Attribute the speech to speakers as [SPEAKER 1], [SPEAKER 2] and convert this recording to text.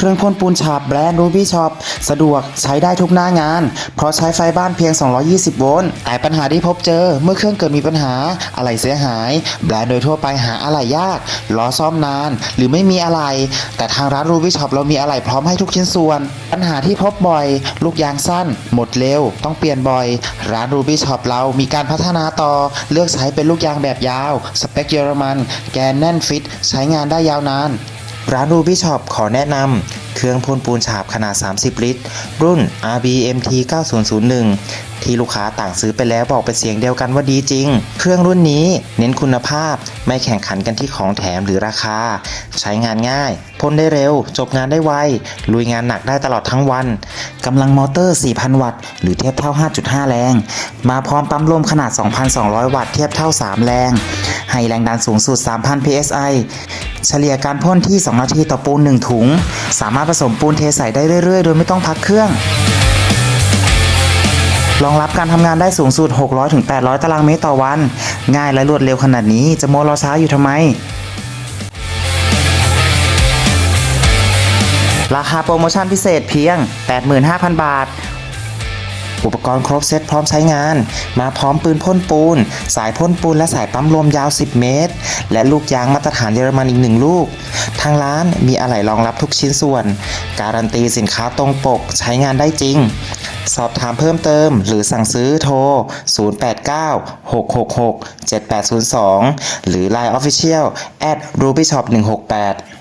[SPEAKER 1] เครื่องพ่นปูนฉาบแบรนด์ Ruby Shop สะดวกใช้ได้ทุกหน้างาน เพราะใช้ไฟบ้านเพียง 220 โวลต์แต่ปัญหาที่พบเจอ เมื่อเครื่องเกิดมีปัญหาอะไหล่เสียหาย แบรนด์โดยทั่วไปหาอะไหล่ยากรอซ่อมนาน หรือไม่มีอะไหล่แต่ทางร้าน Ruby Shop เรามีอะไหล่พร้อมให้ทุกชิ้นส่วน ปัญหาที่พบบ่อย ลูกยางสั้น หมดเร็ว ต้องเปลี่ยนบ่อย ร้าน Ruby Shop เรามีการพัฒนาต่อเลือกใช้เป็นลูกยางแบบยาว สเปคเยอรมัน แกนแน่นฟิต ใช้งานได้ยาวนาน ร้านรูบี้ช็อปขอแนะนำเครื่องพ่นปูนฉาบขนาด 30 ลิตร รุ่น RBMT 9001 ที่ลูกค้าต่างซื้อไปแล้วบอกเป็นเสียงเดียวกันว่าดีจริง เครื่องรุ่นนี้เน้นคุณภาพไม่แข่งขันกันที่ของแถมหรือราคา ใช้งานง่ายพ่นได้เร็ว จบงานได้ไว ลุยงานหนักได้ตลอดทั้งวัน กำลังมอเตอร์ 4,000 วัตต์ หรือเทียบเท่า 5.5 แรง มาพร้อมปั๊มลมขนาด 2,200 วัตต์เทียบเท่า 3 แรง ให้แรงดันสูงสุด 3,000 psi เฉลี่ยการพ่นที่ 2 นาทีต่อปูน 1 ถุง สามารถผสมปูนเทใส่ได้เรื่อยๆ โดยไม่ต้องพักเครื่อง รองรับการทำงานได้สูงสุด 600-800 ตารางเมตรต่อวัน ง่ายและรวดเร็วขนาดนี้จะโมรอช้าอยู่ทำไม ราคาโปรโมชั่นพิเศษเพียง 85,000 บาท อุปกรณ์ครบเซตพร้อมใช้งาน มาพร้อมปืนพ่นปูน สายพ่นปูนและสายปั๊มลมยาว 10 เมตร และลูกยางมาตรฐานเยอรมันอีกหนึ่งลูก ทางร้านมีอะไหล่รองรับทุกชิ้นส่วน การันตีสินค้าตรงปกใช้งานได้จริง สอบถามเพิ่มเติม หรือสั่งซื้อโทร 089 666 7802 หรือ Line Official at rubyshop 168